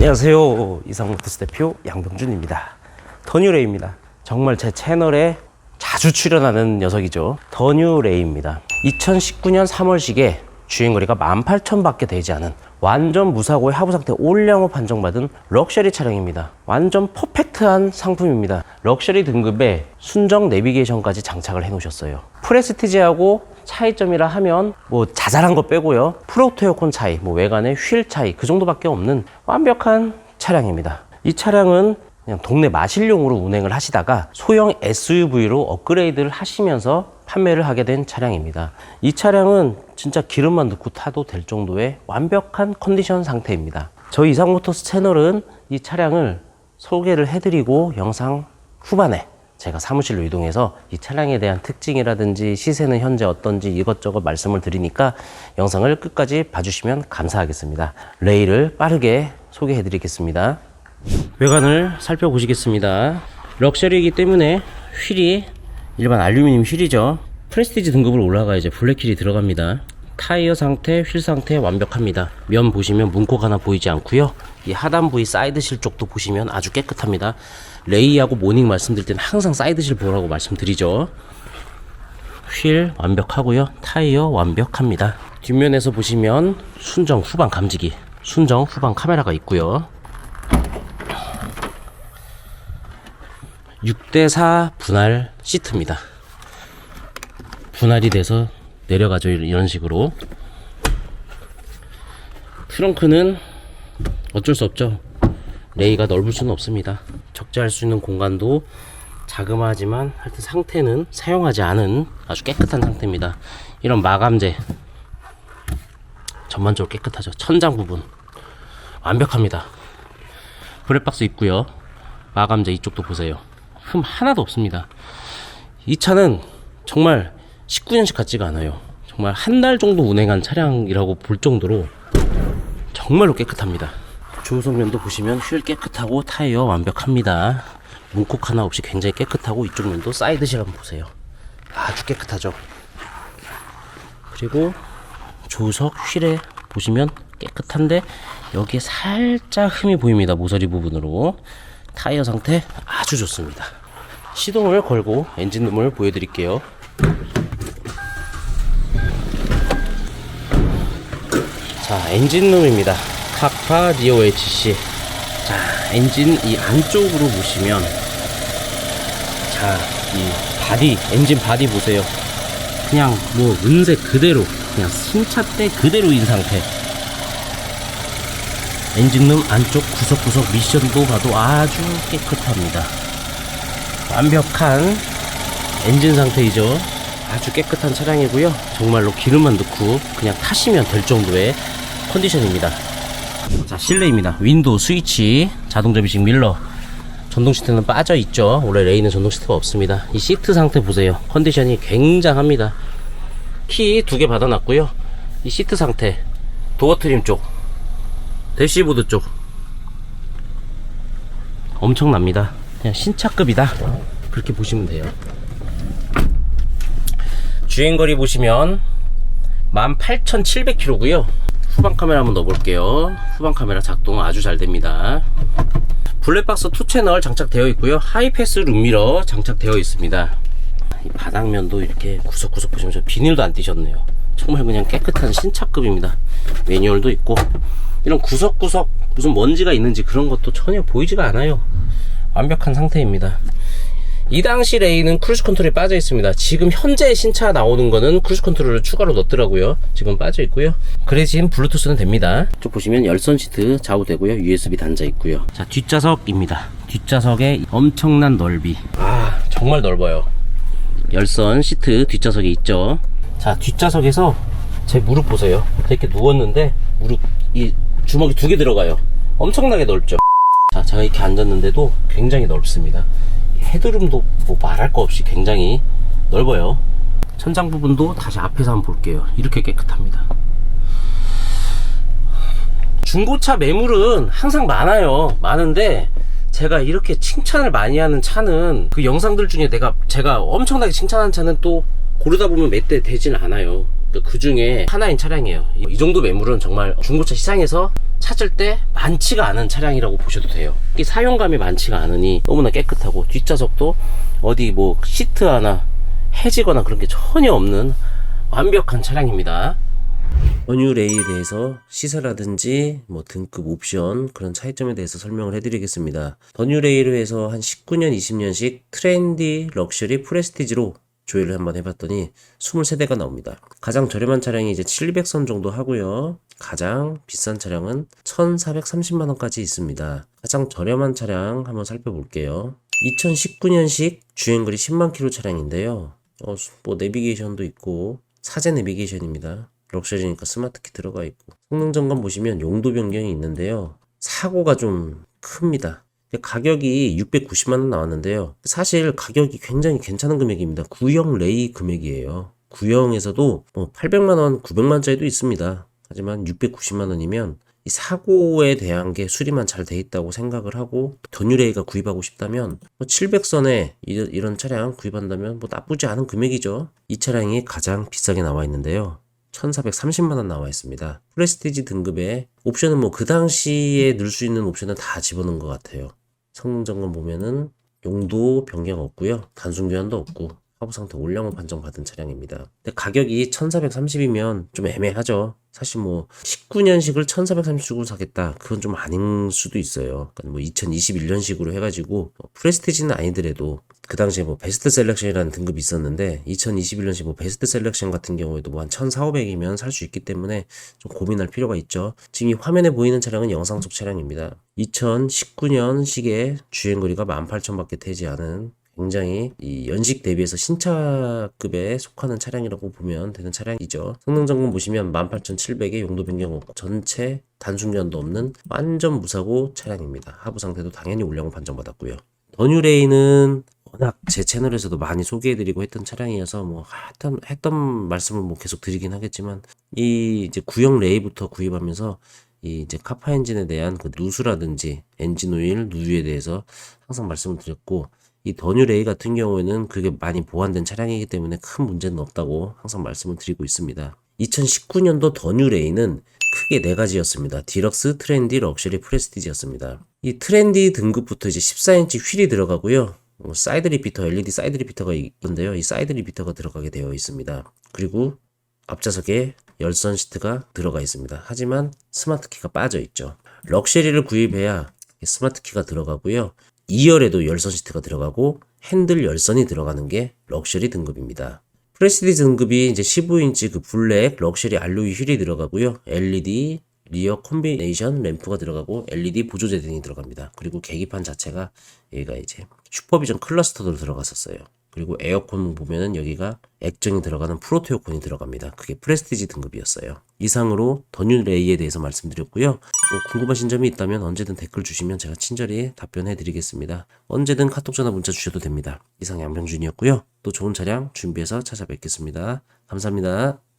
안녕하세요. 이상모터스 대표 양병준입니다. 더뉴레이입니다. 정말 제 채널에 자주 출연하는 녀석이죠. 더뉴레이입니다. 2019년 3월식에 주행거리가 18,000밖에 되지 않은 완전 무사고의 하부 상태 올량호 판정받은 럭셔리 차량입니다. 완전 퍼펙트한 상품입니다. 럭셔리 등급에 순정 내비게이션까지 장착을 해 놓으셨어요. 프레스티지하고 차이점이라 하면 뭐 자잘한 거 빼고요. 프로토 에어컨 차이, 뭐 외관의 휠 차이 그 정도밖에 없는 완벽한 차량입니다. 이 차량은 그냥 동네 마실용으로 운행을 하시다가 소형 SUV로 업그레이드를 하시면서 판매를 하게 된 차량입니다. 이 차량은 진짜 기름만 넣고 타도 될 정도의 완벽한 컨디션 상태입니다. 저희 이상모터스 채널은 이 차량을 소개를 해드리고 영상 후반에 제가 사무실로 이동해서 이 차량에 대한 특징이라든지 시세는 현재 어떤지 이것저것 말씀을 드리니까 영상을 끝까지 봐주시면 감사하겠습니다. 레일을 빠르게 소개해 드리겠습니다. 외관을 살펴보시겠습니다. 럭셔리이기 때문에 휠이 일반 알루미늄 휠이죠. 프레스티지 등급으로 올라가 이제 블랙휠이 들어갑니다. 타이어 상태, 휠 상태 완벽합니다. 면 보시면 문콕 하나 보이지 않고요. 이 하단 부위 사이드 실 쪽도 보시면 아주 깨끗합니다. 레이하고 모닝 말씀드릴 때는 항상 사이드 실 보라고 말씀드리죠. 휠 완벽하고요. 타이어 완벽합니다. 뒷면에서 보시면 순정 후방 감지기, 순정 후방 카메라가 있고요. 6대4 분할 시트입니다. 분할이 돼서 내려가죠. 이런 식으로. 트렁크는 어쩔 수 없죠. 레이가 넓을 수는 없습니다. 적재할 수 있는 공간도 자그마하지만 하여튼 상태는 사용하지 않은 아주 깨끗한 상태입니다. 이런 마감재 전반적으로 깨끗하죠. 천장 부분 완벽합니다. 브레박스 있고요. 마감재 이쪽도 보세요. 흠 하나도 없습니다. 이 차는 정말 19년식 같지가 않아요. 정말 한 달 정도 운행한 차량이라고 볼 정도로 정말로 깨끗합니다. 조수석면도 보시면 휠 깨끗하고 타이어 완벽합니다. 문콕 하나 없이 굉장히 깨끗하고 이쪽 면도 사이드실 한번 보세요. 아주 깨끗하죠. 그리고 조석 휠에 보시면 깨끗한데 여기에 살짝 흠이 보입니다. 모서리 부분으로 타이어 상태 아주 좋습니다. 시동을 걸고 엔진룸을 보여드릴게요. 자, 엔진룸입니다. 카파 리오 HC. 자, 엔진 이 안쪽으로 보시면 자, 이 바디, 엔진 바디 보세요. 그냥 뭐 은색 그대로, 그냥 신차 때 그대로인 상태. 엔진룸 안쪽 구석구석 미션도 봐도 아주 깨끗합니다. 완벽한 엔진 상태이죠. 아주 깨끗한 차량이고요. 정말로 기름만 넣고 그냥 타시면 될 정도의 컨디션입니다. 자, 실내입니다. 윈도우 스위치, 자동 접이식 밀러, 전동 시트는 빠져 있죠. 원래 레이는 전동 시트가 없습니다. 이 시트 상태 보세요. 컨디션이 굉장합니다. 키 두 개 받아놨고요. 이 시트 상태, 도어 트림 쪽, 대시보드 쪽 엄청납니다. 그냥 신차급이다. 그렇게 보시면 돼요. 주행거리 보시면 18,700km고요. 후방 카메라 한번 넣어볼게요. 후방 카메라 작동 아주 잘 됩니다. 블랙박스 2채널 장착되어 있고요. 하이패스 룸미러 장착되어 있습니다. 이 바닥면도 이렇게 구석구석 보시면 저 비닐도 안 띄셨네요. 정말 그냥 깨끗한 신차급입니다. 매뉴얼도 있고 이런 구석구석 무슨 먼지가 있는지 그런 것도 전혀 보이지가 않아요. 완벽한 상태입니다. 이 당시 레이는 크루즈 컨트롤이 빠져 있습니다. 지금 현재 신차 나오는 거는 크루즈 컨트롤을 추가로 넣었더라고요. 지금 빠져 있고요. 그래진 블루투스는 됩니다. 쪽 보시면 열선 시트 좌우 되고요. USB 단자 있고요. 자, 뒷좌석입니다. 뒷좌석에 엄청난 넓이. 아, 정말 넓어요. 열선 시트 뒷좌석에 있죠. 자, 뒷좌석에서 제 무릎 보세요. 이렇게 누웠는데 무릎 이 주먹이 두 개 들어가요. 엄청나게 넓죠. 자, 제가 이렇게 앉았는데도 굉장히 넓습니다. 헤드룸도 뭐 말할 거 없이 굉장히 넓어요. 천장 부분도 다시 앞에서 한번 볼게요. 이렇게 깨끗합니다. 중고차 매물은 항상 많아요. 많은데 제가 이렇게 칭찬을 많이 하는 차는 그 영상들 중에 내가 제가 엄청나게 칭찬한 차는 또 고르다 보면 몇 대 되진 않아요. 그 중에 하나인 차량이에요. 이 정도 매물은 정말 중고차 시장에서 찾을 때 많지가 않은 차량이라고 보셔도 돼요. 이 사용감이 많지가 않으니 너무나 깨끗하고 뒷좌석도 어디 뭐 시트 하나 해지거나 그런 게 전혀 없는 완벽한 차량입니다. 원유 레이에 대해서 시세라든지 뭐 등급 옵션 그런 차이점에 대해서 설명을 해드리겠습니다. 더뉴 레이로 해서 한 19년, 20년씩 트렌디 럭셔리 프레스티지로 조회를 한번 해봤더니 23대가 나옵니다. 가장 저렴한 차량이 이제 700선 정도 하고요. 가장 비싼 차량은 1,430만원까지 있습니다. 가장 저렴한 차량 한번 살펴볼게요. 2019년식 주행거리 10만 킬로 차량인데요. 어, 뭐 내비게이션도 있고 사제 내비게이션입니다. 럭셔리니까 스마트키 들어가 있고 성능 점검 보시면 용도 변경이 있는데요. 사고가 좀 큽니다. 가격이 690만 원 나왔는데요. 사실 가격이 굉장히 괜찮은 금액입니다. 구형 레이 금액이에요. 구형에서도 뭐 800만 원, 900만 원짜리도 있습니다. 하지만 690만 원이면 이 사고에 대한 게 수리만 잘 돼 있다고 생각을 하고 더뉴레이가 구입하고 싶다면 뭐 700선에 이런 차량 구입한다면 뭐 나쁘지 않은 금액이죠. 이 차량이 가장 비싸게 나와 있는데요. 1430만원 나와 있습니다. 프레스티지 등급에 옵션은 뭐 그 당시에 넣을 수 있는 옵션은 다 집어넣은 것 같아요. 성능 점검 보면은 용도 변경 없고요. 단순 교환도 없고 하부 상태 올량을 판정받은 차량입니다. 근데 가격이 1430이면 좀 애매하죠. 사실 뭐 19년식을 1430 주고 사겠다. 그건 좀 아닌 수도 있어요. 그러니까 뭐 2021년식으로 해가지고 뭐 프레스티지는 아니더라도 그 당시에 뭐 베스트 셀렉션이라는 등급이 있었는데 2021년식 뭐 베스트 셀렉션 같은 경우에도 뭐 한 1,400이면 살 수 있기 때문에 좀 고민할 필요가 있죠. 지금 이 화면에 보이는 차량은 영상 속 차량입니다. 2019년식의 주행거리가 18,000밖에 되지 않은 굉장히 이 연식 대비해서 신차급에 속하는 차량이라고 보면 되는 차량이죠. 성능 점검 보시면 18,700에 용도 변경 없고 전체 단순 견도 없는 완전 무사고 차량입니다. 하부 상태도 당연히 올량을 판정받았고요. 더뉴레이는 워낙 제 채널에서도 많이 소개해드리고 했던 차량이어서 뭐 했던 했던 말씀을 뭐 계속 드리긴 하겠지만 이 이제 구형 레이부터 구입하면서 이 이제 카파 엔진에 대한 그 누수라든지 엔진 오일 누유에 대해서 항상 말씀을 드렸고 이 더뉴 레이 같은 경우에는 그게 많이 보완된 차량이기 때문에 큰 문제는 없다고 항상 말씀을 드리고 있습니다. 2019년도 더뉴 레이는 크게 네 가지였습니다. 디럭스, 트렌디, 럭셔리, 프레스티지였습니다. 이 트렌디 등급부터 이제 14인치 휠이 들어가고요. 뭐 사이드 리피터, LED 사이드 리피터가 있는데요. 이 사이드 리피터가 들어가게 되어 있습니다. 그리고 앞좌석에 열선 시트가 들어가 있습니다. 하지만 스마트 키가 빠져 있죠. 럭셔리를 구입해야 스마트 키가 들어가고요. 2열에도 열선 시트가 들어가고 핸들 열선이 들어가는 게 럭셔리 등급입니다. 프레스티지 등급이 이제 15인치 그 블랙 럭셔리 알로이 휠이 들어가고요. LED 리어 콤비네이션 램프가 들어가고 LED 보조제 등이 들어갑니다. 그리고 계기판 자체가 여기가 이제 슈퍼비전 클러스터로 들어갔었어요. 그리고 에어컨 보면은 여기가 액정이 들어가는 프로토 에어컨이 들어갑니다. 그게 프레스티지 등급이었어요. 이상으로 더뉴 레이에 대해서 말씀드렸고요. 뭐 궁금하신 점이 있다면 언제든 댓글 주시면 제가 친절히 답변해 드리겠습니다. 언제든 카톡 전화 문자 주셔도 됩니다. 이상 양병준이었고요. 또 좋은 차량 준비해서 찾아뵙겠습니다. 감사합니다.